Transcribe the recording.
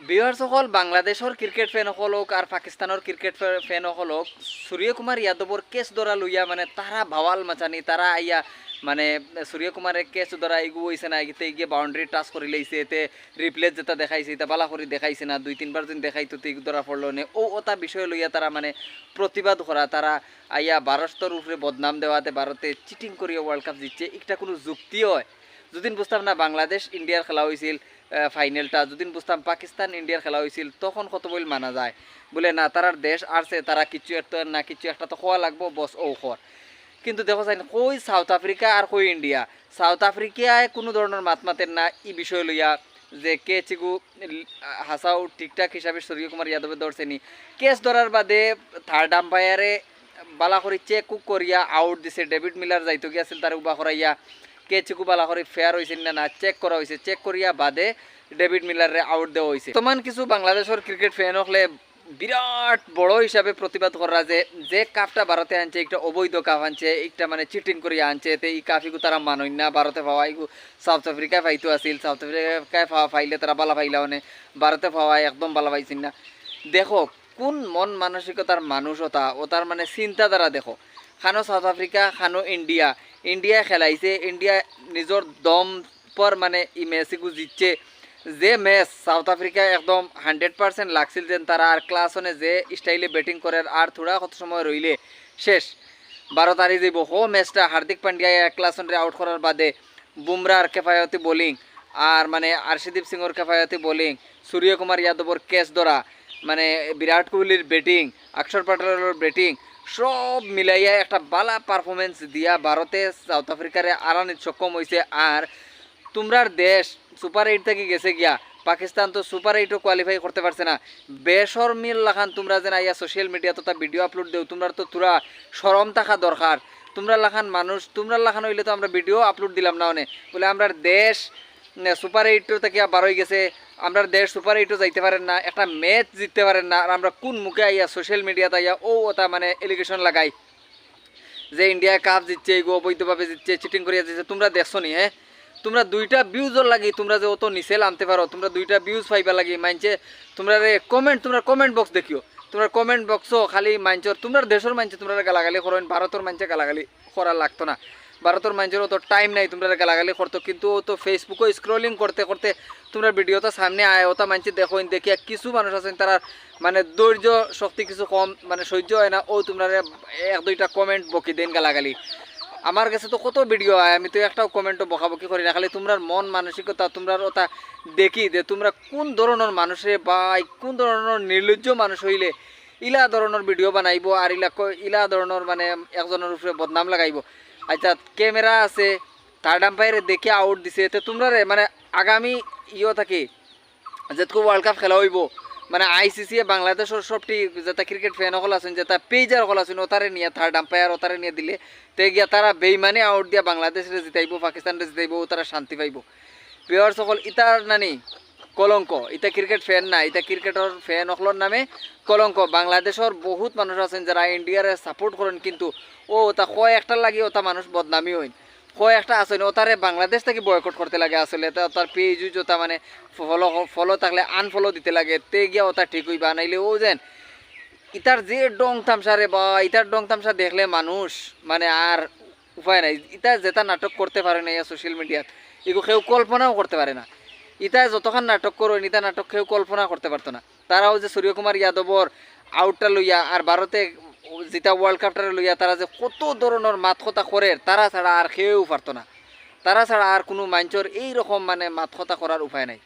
বিহাৰসকল বাংলাদেশৰ ক্ৰিকেট ফেনসকলক আৰু পাকিস্তানৰ ক্ৰিকেট ফেনসকলক সূৰ্য কুমাৰ যাদৱৰ কেচ ধৰা লইয়া মানে তারা ভাওয়াল মাচানি তারা আইয়া মানে সূর্য কুমারে কেচ ধরা এগু হয়েছে না এগিতে গিয়ে বাউন্ডারি টাচ করে লাইছে এতে রিপ্লেস যেটা দেখাইছে এটা বালা করে দেখাইছে না, দুই তিনবার দিন দেখাইতো তো এগু ধরা পড়ল নে ও ওটা বিষয় লইয়া তারা মানে প্রতিবাদ করা তারা আইয়া ভারতর উপরে বদনাম দেওয়াতে ভারতে চিটিং করিয়া ওয়ার্ল্ড কাপ জিতছে এটা কোনো যুক্তি হয়। যদিন বুঝতাম না, বাংলাদেশ ইন্ডিয়ার খেলা হয়েছিল ফাইনালটা যদিন বুঝতাম পাকিস্তান ইন্ডিয়ার খেলা হয়েছিল তখন কত বল মানা যায়? বলে, না তারার দেশ আসছে তারা কিছু একটা না, কিছু একটা তো খোয়া লাগবো বস ও খর কিন্তু দেখো চাই কই সাউথ আফ্রিকা আর কই ইন্ডিয়া সাউথ আফ্রিকায় কোনো ধরনের মাত মাতেন না এই বিষয় লইয়া, যে কে চিগু হাসাও ঠিকঠাক হিসাবে সূর্য কুমার যাদবে ধরছেনি কেস ধরার বাদে থার্ড আম্পায়ারে বালা করে চেক কুক করিয়া আউট দিছে। ডেভিড মিলার যাইতো গিয়াছিল তার উবা করাইয়া কে চিকু বালা করে ফেয়ার হয়েছে না না চেক করা হয়েছে চেক করিয়া বাদে ডেভিড মিলারে আউট দেওয়া হয়েছে তমান কিছু বাংলাদেশের ক্রিকেট ফ্যান হলে বিরাট বড় হিসাবে প্রতিবাদ করা যে যে কাপটা ভারতে আনছে, একটা অবৈধ কাপ আনছে, একটা মানে চিটিং করিয়া আনছে, তে এই কাফিগু তারা মানই না। ভারতে পাওয়া এগু সাউথ আফ্রিকায় পাইতো আছিল সাউথ আফ্রিকায় পাওয়া পাইলে তারা বালা পাইলা মানে ভারতে পাওয়া একদম বালা পাইছিল না। দেখো কোন মন মানসিকতার মানুষ ওটা ও তার মানে চিন্তাধারা দেখো। খানো সাউথ আফ্রিকা খানো ইন্ডিয়া ইন্ডিয়া খেলাইছে ইন্ডিয়া নিজের দম পর মানে ই মেসিগু জিতছে। যে ম্যাচ সাউথ আফ্রিকা একদম হান্ড্রেড পার্সেন্ট লাগছিল যেন তারা আর ক্লাসনে যে স্টাইলে ব্যাটিং করে আর থোড়া কত সময় রইলে শেষ। বারো তারিখ যাইব হো ম্যাচটা হার্দিক পান্ডিয়া এক ক্লাসনরে আউট করার বাদে বুমরার কেফায়তি বোলিং আর মানে আরশিদীপ সিংহর কেফায়তি বোলিং সূর্য কুমার যাদবর ক্যাচ ধরা মানে বিরাট কোহলির ব্যাটিং অক্ষর প্যাটেলের ব্যাটিং সব মিলাইয়া একটা বালা পারফরমেন্স দিয়া ভারতে সাউথ আফ্রিকারে আরানিত সক্ষম হয়েছে আর তোমরার দেশ সুপার এইট থেকে গেছে গিয়া, পাকিস্তান তো সুপার এইটও কোয়ালিফাই করতে পারছে না। বেসরমিল লাখান, তোমরা যেন আইয়া সোশ্যাল মিডিয়া তথা ভিডিও আপলোড দেও তোমরা তো তোরা সরম থাকা দরকার। তোমরা লাখান মানুষ, তোমরা লাখান হইলে তো আমরা ভিডিও আপলোড দিলাম না অনে। বলে আমরা দেশ সুপার এইটও থেকে বারোই গেছে। আমরা দেশ সুপার এইটও যাইতে পারেন না, একটা ম্যাচ জিততে পারেন না, আর আমরা কোন মুখে আইয়া সোশ্যাল মিডিয়াতে আইয়া ও ওটা মানে এলিগেশন লাগাই। যে ইন্ডিয়া কাপ জিতছে এগো অবৈধভাবে জিতছে চিটিং করিয়া জিতছে, তোমরা দেখছ নি হ্যাঁ? তোমরা দুইটা ভিউজর লাগি তোমরা যে অত নিচেল আনতে পারো, তোমরা দুইটা ভিউজ পাইবা লাগি মানছে তোমরা রে কমেন্ট তোমরা কমেন্ট বক্স দেখিও। তোমরা কমেন্ট বক্সও খালি মানছর তোমরা দেশের মানছে তোমরা গালাগালি করেন ভারতের মানছে গালাগালি করা লাগতো না। ভারতের মানুষের অত টাইম নাই তোমরা গালাগালি করতো, কিন্তু ও তো ফেসবুকও স্ক্রলিং করতে করতে তোমরা ভিডিওটা সামনে আয়, ওটা মানছে দেখো দেখিয়া কিছু মানুষ আছেন, তারা মানে ধৈর্য শক্তি কিছু কম মানে সহ্য হয় না, ও তোমরা এক দুইটা কমেন্ট বকি দেন গালাগালি। আমার কাছে তো কত ভিডিও হয় আমি তো একটাও কমেন্টও বকাবকি করি না, খালি তোমরার মন মানসিকতা তোমরার ওটা দেখি যে তোমরা কোন ধরনের মানুষে বা কোন ধরনের নির্লজ্জ মানুষ হইলে ইলা ধরনের ভিডিও বানাইব, আর ইলা ইলা ধরনের মানে একজনের উপরে বদনাম লাগাইব। আচ্ছা ক্যামেরা আছে থার্ড আম্পায়ারে দেখে আউট দিছে। তো তোমরা মানে আগামী ইয়ে থাকি যেটুকু ওয়ার্ল্ড কাপ খেলা হইব মানে আইসিসি বাংলাদেশের সবটি যেটা ক্রিকেট ফ্যান সকল আছেন যেটা পেজার সকল আছেন, ওতারে নিয়ে থার্ড আম্পায়ার ওতারে নিয়ে দিলে, তে গিয়া তারা বেইমানে আউট দিয়া বাংলাদেশরে জিতাইব পাকিস্তানরে জিতাইব তারা শান্তি পাইব। প্লেয়ার সকল, ইতার নানি কলঙ্ক। ইতা ক্রিকেট ফ্যান না, ইতা ক্রিকেটর ফ্যান সকলের নামে কলঙ্ক। বাংলাদেশের বহুত মানুষ আছেন যারা ইন্ডিয়ারে সাপোর্ট করেন, কিন্তু ও তা কয় একটা লাগে ওটা মানুষ বদনামি হইন। কয় একটা আসলে ওতারে বাংলাদেশ থেকে বয়কট করতে লাগে আসলে, তা তার পেজ ওটা মানে ফলো ফলো থাকলে আনফলো দিতে লাগে, তে গিয়া ওটা ঠিক হইবা, নাইলে ও যেন ইতার যে ডং তামসা রে বা, ইতার ডং তামসা দেখলে মানুষ মানে আর উপায় নাই। ইতা যেটা নাটক করতে পারে না সোশ্যাল মিডিয়াত এগুলো কেউ কল্পনাও করতে পারে না। ইতা যতক্ষণ নাটক করো ইতা নাটক কেউ কল্পনা করতে পারতো না। তারাও যে সূর্যকুমার যাদবর আউটটা লইয়া আর ভারতে যেটা ওয়ার্ল্ড কাপটা লইয়া তারা যে কত ধরনের মাত কথা করে, তারা ছাড়া আর কেউ পারতো না। তারা ছাড়া আর কোনো মাইঞ্চৰ এই রকম মানে মাত কথা করার উপায় নাই।